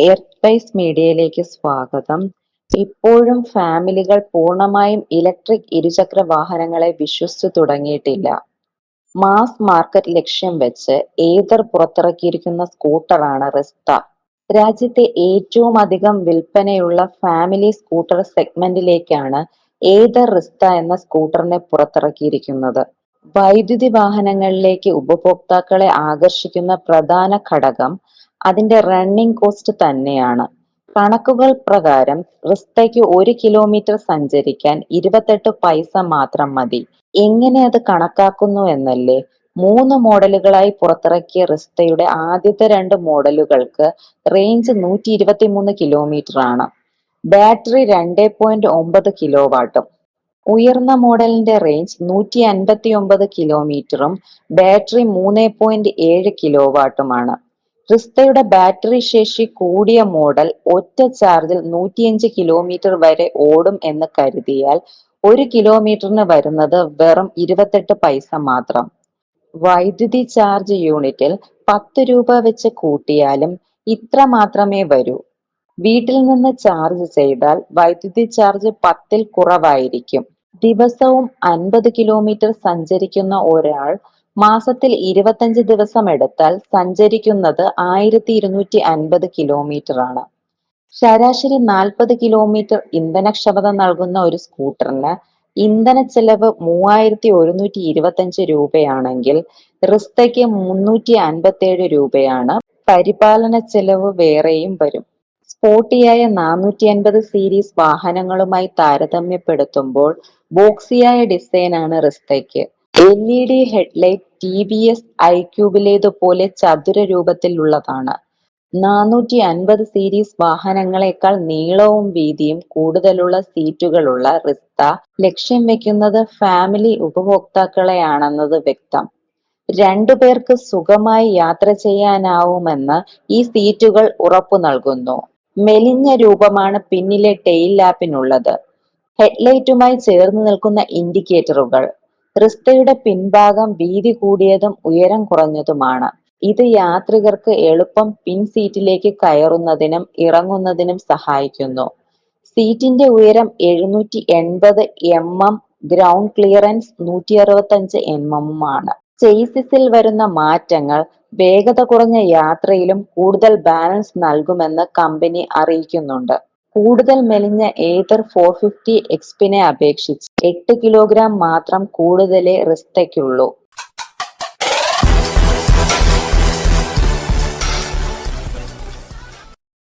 Airspace മീഡിയയിലേക്ക് സ്വാഗതം. ഇപ്പോഴും ഫാമിലികൾ പൂർണമായും ഇലക്ട്രിക് ഇരുചക്ര വാഹനങ്ങളെ വിശ്വസിച്ചു തുടങ്ങിയിട്ടില്ല. മാസ് മാർക്കറ്റ് ലക്ഷ്യം വെച്ച് ഏതർ പുറത്തിറക്കിയിരിക്കുന്ന സ്കൂട്ടറാണ് റിസ്ത. രാജ്യത്തെ ഏറ്റവും അധികം വിൽപ്പനയുള്ള ഫാമിലി സ്കൂട്ടർ സെഗ്മെന്റിലേക്കാണ് ഏതർ റിസ്ത എന്ന സ്കൂട്ടറിനെ പുറത്തിറക്കിയിരിക്കുന്നത്. വൈദ്യുതി വാഹനങ്ങളിലേക്ക് ഉപഭോക്താക്കളെ ആകർഷിക്കുന്ന പ്രധാന ഘടകം അതിന്റെ റണ്ണിംഗ് കോസ്റ്റ് തന്നെയാണ്. കണക്കുകൾ പ്രകാരം റിസ്തയ്ക്ക് ഒരു കിലോമീറ്റർ സഞ്ചരിക്കാൻ ഇരുപത്തെട്ട് പൈസ മാത്രം മതി. എങ്ങനെ അത് കണക്കാക്കുന്നു എന്നല്ലേ? മൂന്ന് മോഡലുകളായി പുറത്തിറക്കിയ റിസ്തയുടെ ആദ്യത്തെ രണ്ട് മോഡലുകൾക്ക് റേഞ്ച് നൂറ്റി ഇരുപത്തി മൂന്ന് കിലോമീറ്റർ ആണ്. ബാറ്ററി രണ്ട് പോയിന്റ് ഒമ്പത് കിലോ വാട്ടും ഉയർന്ന മോഡലിന്റെ റേഞ്ച് നൂറ്റി അൻപത്തി ഒമ്പത് കിലോമീറ്ററും ബാറ്ററി മൂന്ന് പോയിന്റ് ഏഴ് കിലോ വാട്ടുമാണ് ക്രിസ്തയുടെ ബാറ്ററി ശേഷി കൂടിയ മോഡൽ ഒറ്റ ചാർജിൽ നൂറ്റിയഞ്ച് കിലോമീറ്റർ വരെ ഓടും എന്ന് കരുതിയാൽ ഒരു കിലോമീറ്ററിന് വരുന്നത് വെറും ഇരുപത്തെട്ട് പൈസ മാത്രം. വൈദ്യുതി ചാർജ് യൂണിറ്റിൽ പത്ത് രൂപ വെച്ച് കൂട്ടിയാലും ഇത്ര മാത്രമേ വരൂ. വീട്ടിൽ നിന്ന് ചാർജ് ചെയ്താൽ വൈദ്യുതി ചാർജ് പത്തിൽ കുറവായിരിക്കും. ദിവസവും അൻപത് കിലോമീറ്റർ സഞ്ചരിക്കുന്ന ഒരാൾ മാസത്തിൽ ഇരുപത്തഞ്ച് ദിവസം എടുത്താൽ സഞ്ചരിക്കുന്നത് ആയിരത്തി ഇരുന്നൂറ്റി അൻപത് കിലോമീറ്റർ ആണ്. ശരാശരി നാൽപ്പത് കിലോമീറ്റർ ഇന്ധനക്ഷമത നൽകുന്ന ഒരു സ്കൂട്ടറിന് ഇന്ധന ചെലവ് മൂവായിരത്തി ഒരുന്നൂറ്റി ഇരുപത്തഞ്ച് രൂപയാണെങ്കിൽ റിസ്തയ്ക്ക് മുന്നൂറ്റി അൻപത്തേഴ് രൂപയാണ്. പരിപാലന ചെലവ് വേറെയും വരും. സ്പോട്ടിയായ നാനൂറ്റി അൻപത് സീരീസ് വാഹനങ്ങളുമായി താരതമ്യപ്പെടുത്തുമ്പോൾ ബോക്സിയായ ഡിസൈനാണ് റിസ്തയ്ക്ക്. L E D headlight T V S I ക്യൂബിലേതുപോലെ ചതുര രൂപത്തിലുള്ളതാണ് നാനൂറ്റി അൻപത് സീരീസ് വാഹനങ്ങളെക്കാൾ നീളവും വീതിയും കൂടുതലുള്ള സീറ്റുകളുള്ള റിസ്ത ലക്ഷ്യം വെക്കുന്നത് ഫാമിലി ഉപഭോക്താക്കളെയാണെന്നത് വ്യക്തം. രണ്ടു പേർക്ക് സുഖമായി യാത്ര ചെയ്യാനാവുമെന്ന് ഈ സീറ്റുകൾ ഉറപ്പു നൽകുന്നു. മെലിഞ്ഞ രൂപമാണ് പിന്നിലെ ടെയിൽ ലാപ്പിനുള്ളത്. ഹെഡ്ലൈറ്റുമായി ചേർന്ന് നിൽക്കുന്ന ഇൻഡിക്കേറ്ററുകൾ. റിസ്തയുടെ പിൻഭാഗം വീതി കൂടിയതും ഉയരം കുറഞ്ഞതുമാണ്. ഇത് യാത്രികർക്ക് എളുപ്പം പിൻ സീറ്റിലേക്ക് കയറുന്നതിനും ഇറങ്ങുന്നതിനും സഹായിക്കുന്നു. സീറ്റിന്റെ ഉയരം എഴുന്നൂറ്റി എൺപത് എം എം ഗ്രൗണ്ട് ക്ലിയറൻസ് നൂറ്റി അറുപത്തഞ്ച് എം എമ്മുമാണ്. ചേസിസിൽ വരുന്ന മാറ്റങ്ങൾ വേഗത കുറഞ്ഞ യാത്രയിലും കൂടുതൽ ബാലൻസ് നൽകുമെന്ന് കമ്പനി അറിയിക്കുന്നുണ്ട്. കൂടുതൽ മെലിഞ്ഞ ഏതർ ഫോർ ഫിഫ്റ്റി എക്സ്പിനെ അപേക്ഷിച്ച് എട്ട് കിലോഗ്രാം മാത്രം കൂടുതലേ റിസ്തയ്ക്കുള്ളൂ